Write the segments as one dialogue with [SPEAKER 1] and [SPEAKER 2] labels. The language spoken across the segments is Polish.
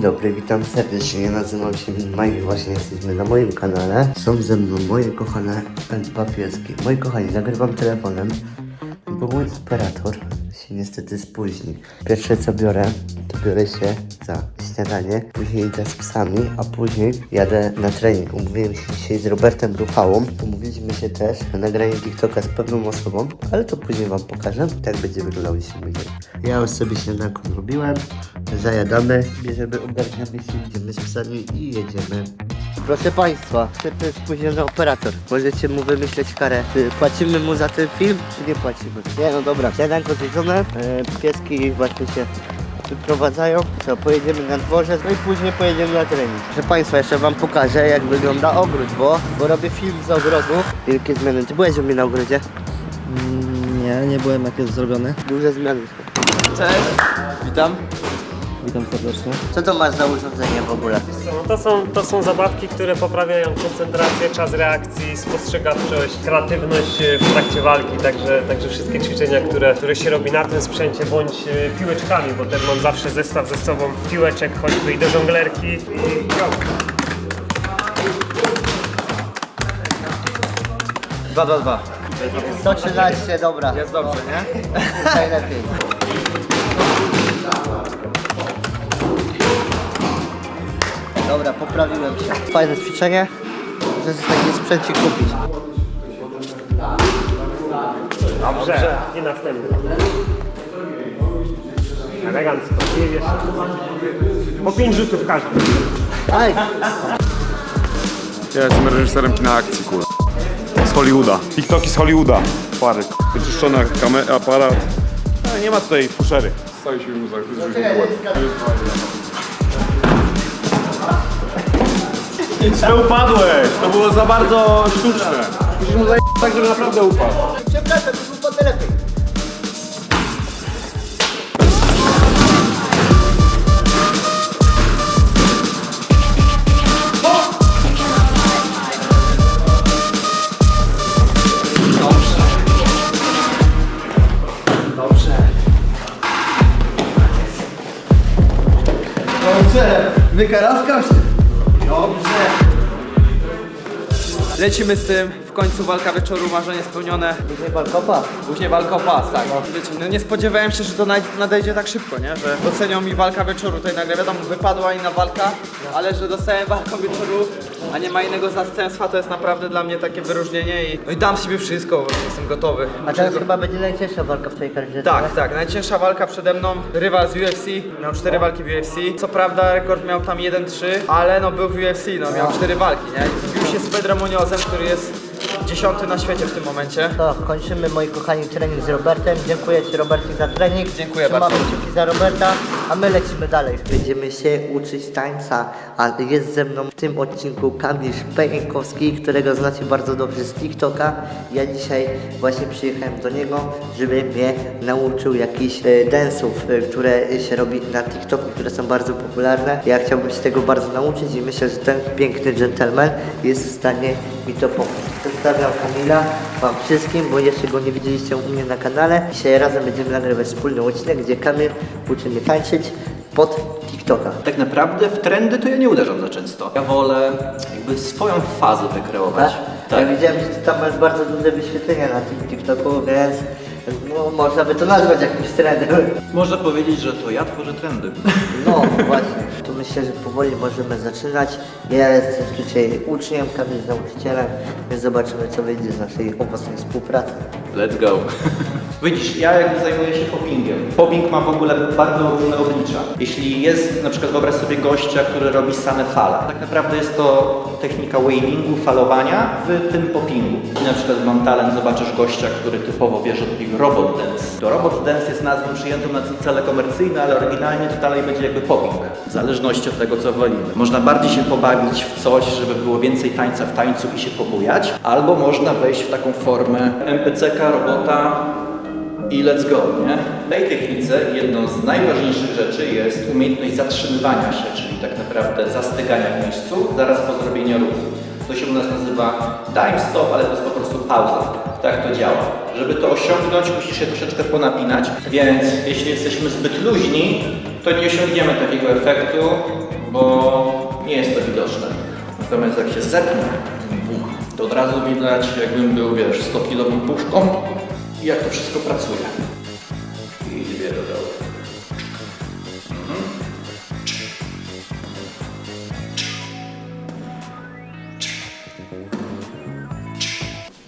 [SPEAKER 1] Dzień dobry, witam serdecznie. Nazywam się Mike i właśnie jesteśmy na moim kanale. Są ze mną moje kochane dwa pieski. Moi kochani, nagrywam telefonem, bo mój operator się niestety spóźni. Pierwsze co biorę, to biorę się za śniadanie, później idę z psami, a później jadę na trening. Umówiłem się dzisiaj z Robertem Ruchałą. Umówiliśmy się też na nagranie TikToka z pewną osobą, ale to później wam pokażę, jak będzie wyglądał dzisiejszy dzień. Ja już sobie śniadanko zrobiłem, zajadamy, bierzemy, ogarniamy się, idziemy z psami i jedziemy. Proszę Państwa, ten spóźniony operator. Możecie mu wymyśleć karę. Czy płacimy mu za ten film, czy nie płacimy? Nie, no dobra. Śniadanko zjedzone, e, pieski właśnie się wyprowadzają. Co, pojedziemy na dworzec, no i później pojedziemy na trening. Proszę Państwa, jeszcze Wam pokażę, jak wygląda ogród, bo, bo robię film z ogrodu. Wielkie zmiany. Ty byłeś u mnie na ogrodzie?
[SPEAKER 2] Mm, Nie, nie byłem jak jest zrobiony.
[SPEAKER 1] Duże zmiany.
[SPEAKER 2] Cześć. Witam. Witam serdecznie.
[SPEAKER 1] Co to masz za urządzenie w ogóle?
[SPEAKER 3] No to, są, to są zabawki, które poprawiają koncentrację, czas reakcji, spostrzegawczość, kreatywność e, w trakcie walki, także, także wszystkie ćwiczenia, które, które się robi na tym sprzęcie, bądź e, piłeczkami, bo też mam zawsze zestaw ze sobą piłeczek, choćby i do żonglerki i go.
[SPEAKER 2] 2, 2, 2.
[SPEAKER 1] 113, dobra.
[SPEAKER 2] Jest dobrze, nie?
[SPEAKER 1] Najlepiej. Dobra, poprawiłem się. Fajne ćwiczenie. Muszę sobie taki sprzęcik kupić.
[SPEAKER 3] Dobrze. I następny. Elegancko. I jeszcze. Po pięć rzutów każdy.
[SPEAKER 1] Aj!
[SPEAKER 4] Ja jestem reżyserem kina akcji, kurwa. Z Hollywooda. TikToki z Hollywooda. Pary. Wyczyszczona kamer- aparat. No, nie ma tutaj fuszery. Staje się mu Źle upadłeś! To było za bardzo sztuczne. Musisz mu zajść tak, żeby naprawdę upadł.
[SPEAKER 1] Przepraszam, to był potem lepiej.
[SPEAKER 2] Dobrze. Wykaraskał się. Dobrze. Lecimy z tym. W końcu walka wieczoru, marzenie spełnione.
[SPEAKER 1] Później balkopa.
[SPEAKER 2] Później walka o pas, tak. Wiecie, no nie spodziewałem się, że to nadejdzie tak szybko, nie? Że docenią mi walka wieczoru. Tutaj nagle wiadomo, wypadła inna walka, ale że dostałem walkę wieczoru, a nie ma innego zastępstwa, to jest naprawdę dla mnie takie wyróżnienie i, no i dam z siebie wszystko, prostu jestem gotowy.
[SPEAKER 1] A teraz chyba będzie najcięższa walka w twojej karierze.
[SPEAKER 2] Tak, tak. Najcięższa walka przede mną. Rywal z UFC. Miał cztery walki w UFC. Co prawda rekord miał tam 1-3, ale no był w UFC, no miał cztery walki, nie? Bił się z Pedro Muñozem, który jest dziesiąty na świecie w tym momencie.
[SPEAKER 1] To kończymy moi kochani trening z Robertem. Dziękuję Ci Robercie za trening.
[SPEAKER 2] Dziękuję
[SPEAKER 1] Trzymamy
[SPEAKER 2] bardzo.
[SPEAKER 1] kciuki za Roberta, a my lecimy dalej. Będziemy się uczyć tańca, a jest ze mną w tym odcinku Kamil Szpejkowski, którego znacie bardzo dobrze z TikToka. Ja dzisiaj właśnie przyjechałem do niego, żeby mnie nauczył jakichś e, densów, e, które się robi na TikToku, które są bardzo popularne. Ja chciałbym się tego bardzo nauczyć i myślę, że ten piękny gentleman jest w stanie mi to pomóc. Przedstawiam Kamila Wam wszystkim, bo jeszcze go nie widzieliście u mnie na kanale. Dzisiaj razem będziemy nagrywać wspólny odcinek, gdzie Kamil mnie tańczyć pod TikToka.
[SPEAKER 5] Tak naprawdę w trendy to ja nie uderzam za często. Ja wolę jakby swoją fazę wykreować.
[SPEAKER 1] Tak? Ja widziałem, że tam masz bardzo duże wyświetlenia na tym TikToku, więc no, można by to nazwać jakimś trendem.
[SPEAKER 5] Można powiedzieć, że to ja tworzę trendy.
[SPEAKER 1] No właśnie, to myślę, że powoli możemy zaczynać. Ja jestem dzisiaj uczniem, Kamil jest nauczycielem, więc zobaczymy co wyjdzie z naszej owocnej współpracy.
[SPEAKER 5] Let's go. Widzisz, ja jakby zajmuję się poppingiem. Popping ma w ogóle bardzo różne oblicza. Jeśli jest, na przykład wyobraź sobie gościa, który robi same fale. Tak naprawdę jest to technika wavingu, falowania w tym poppingu. I na przykład mam talent, zobaczysz gościa, który typowo bierze takiego robot dance. To robot dance jest nazwą przyjętą na cele komercyjne, ale oryginalnie to dalej będzie jakby popping. W zależności od tego, co wolimy. Można bardziej się pobawić w coś, żeby było więcej tańca w tańcu i się pobujać, albo można wejść w taką formę MPCK, robota, i let's go, nie? W tej technice jedną z najważniejszych rzeczy jest umiejętność zatrzymywania się, czyli tak naprawdę zastygania w miejscu zaraz po zrobieniu ruchu. To się u nas nazywa time stop, ale to jest po prostu pauza. Tak to działa. Żeby to osiągnąć, musisz się troszeczkę ponapinać, więc jeśli jesteśmy zbyt luźni, to nie osiągniemy takiego efektu, bo nie jest to widoczne. Natomiast jak się zepnę, to od razu widać, jakbym był, wiesz, 100-kilową puszką i jak to wszystko pracuje. I dwie do dołu.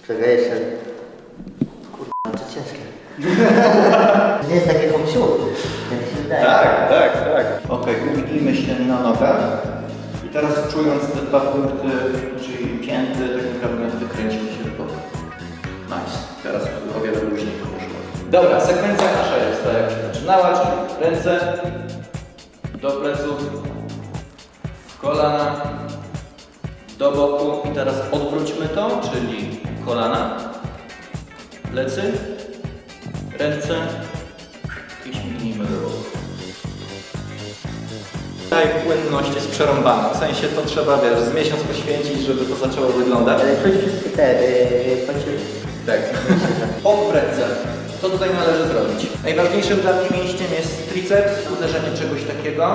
[SPEAKER 1] Czekaj jeszcze. Kurwa, to ciężkie. nie jest takie wydaje.
[SPEAKER 5] Tak, tak, tak. Okej, ugnijmy się na nogach. Teraz czując te dwa punkty, czyli pięty, tak naprawdę wykręcimy się bok. Nice. Teraz o wiele luźniej to poszło. Dobra, sekwencja nasza jest tak jak się zaczynała, czyli ręce do pleców, kolana do boku i teraz odwróćmy to, czyli kolana, plecy, ręce Tutaj płynność jest przerąbana, w sensie to trzeba, wiesz, z miesiąc poświęcić, żeby to zaczęło wyglądać.
[SPEAKER 1] Ale coś wszystkie te,
[SPEAKER 5] Tak. Hop w ręce. Co tutaj należy zrobić? Najważniejszym dla mnie mięśniem jest triceps, uderzenie czegoś takiego,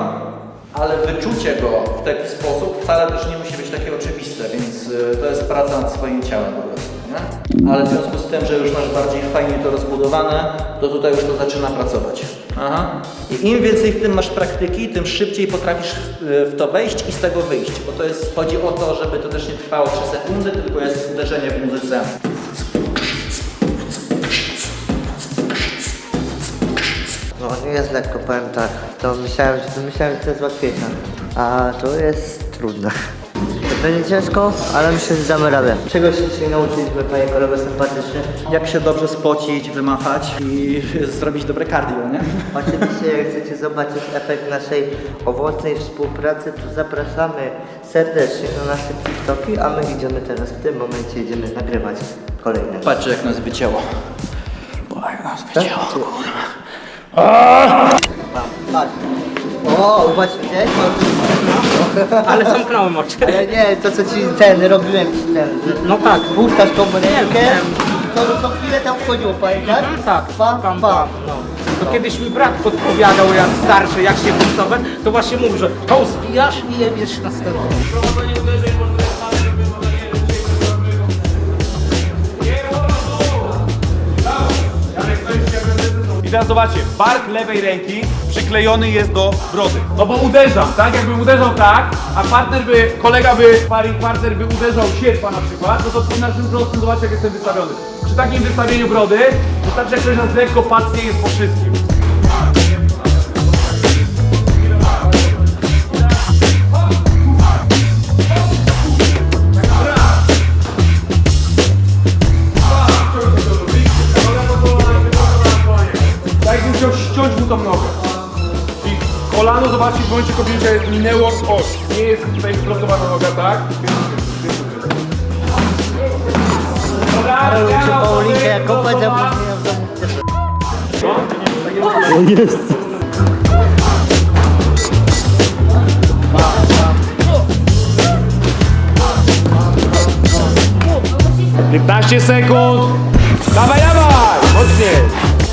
[SPEAKER 5] ale wyczucie go w taki sposób wcale też nie musi być takie oczywiste, więc y, to jest praca nad swoim ciałem po prostu, nie? Ale w związku z tym, że już masz bardziej fajnie to rozbudowane, to tutaj już to zaczyna pracować. Aha. I im więcej w tym masz praktyki, tym szybciej potrafisz y, w to wejść i z tego wyjść, bo to jest, chodzi o to, żeby to też nie trwało 3 sekundy, tylko jest uderzenie w muzyce.
[SPEAKER 1] No nie jest lekko, powiem tak. To myślałem, że to myślałem, że to jest łatwiejsze. A to jest trudne. Będzie ciężko, ale myślę, że damy radę. Czego się dzisiaj nauczyliśmy, panie kolego sympatyczny?
[SPEAKER 5] Jak się dobrze spocić, wymachać i zrobić dobre cardio, nie?
[SPEAKER 1] Oczywiście, jak chcecie zobaczyć efekt naszej owocnej współpracy, to zapraszamy serdecznie na nasze TikToki, a my idziemy teraz, w tym momencie idziemy nagrywać kolejne.
[SPEAKER 5] Patrzcie jak nas wycięło. O, jak nas
[SPEAKER 1] Tak?
[SPEAKER 5] wycięło.
[SPEAKER 1] Patrz. O, właśnie, widziałeś?
[SPEAKER 6] Ale zamknąłem oczy.
[SPEAKER 1] Ale nie, to co ci ten, robiłem ci ten,
[SPEAKER 6] No tak.
[SPEAKER 1] puszczasz tą rękę,
[SPEAKER 6] wiem.
[SPEAKER 1] co, chwilę tam wchodziło, pamiętasz?
[SPEAKER 6] Tak,
[SPEAKER 1] Pam, pam, pam.
[SPEAKER 6] No. To kiedyś mi brat podpowiadał, jak starszy, jak się pustować, to właśnie mówił, że to zbijasz i jebiesz następną.
[SPEAKER 4] I teraz zobaczcie, bark lewej ręki przyklejony jest do brody. No bo uderzam, tak? Jakbym uderzał tak, a partner by, kolega by, sparring partner by uderzał sierpa na przykład, no to przy naszym wzrostu zobaczcie jak jestem wystawiony. Przy takim wystawieniu brody, wystarczy jak ktoś nas lekko patnie jest po wszystkim. Zobaczcie, w momencie kobiecie minęło, o, nie jest tutaj wyprostowana noga, tak? Dobra, osoby,
[SPEAKER 1] Paulinkę, jak
[SPEAKER 4] was. No. 15 sekund! Dawaj, dawaj! Mocniej!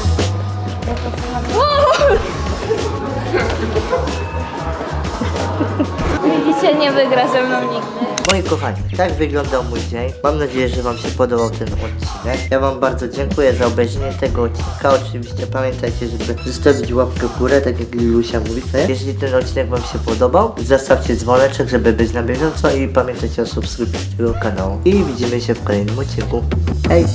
[SPEAKER 7] Widzicie, nie wygra ze mną nigdy.
[SPEAKER 1] Moi kochani, tak wyglądał mój dzień. Mam nadzieję, że Wam się podobał ten odcinek. Ja Wam bardzo dziękuję za obejrzenie tego odcinka. Oczywiście pamiętajcie, żeby zostawić łapkę w górę, tak jak Lilusia mówi. Jeśli ten odcinek Wam się podobał, zostawcie dzwoneczek, żeby być na bieżąco i pamiętajcie o subskrypcji tego kanału. I widzimy się w kolejnym odcinku. Hej!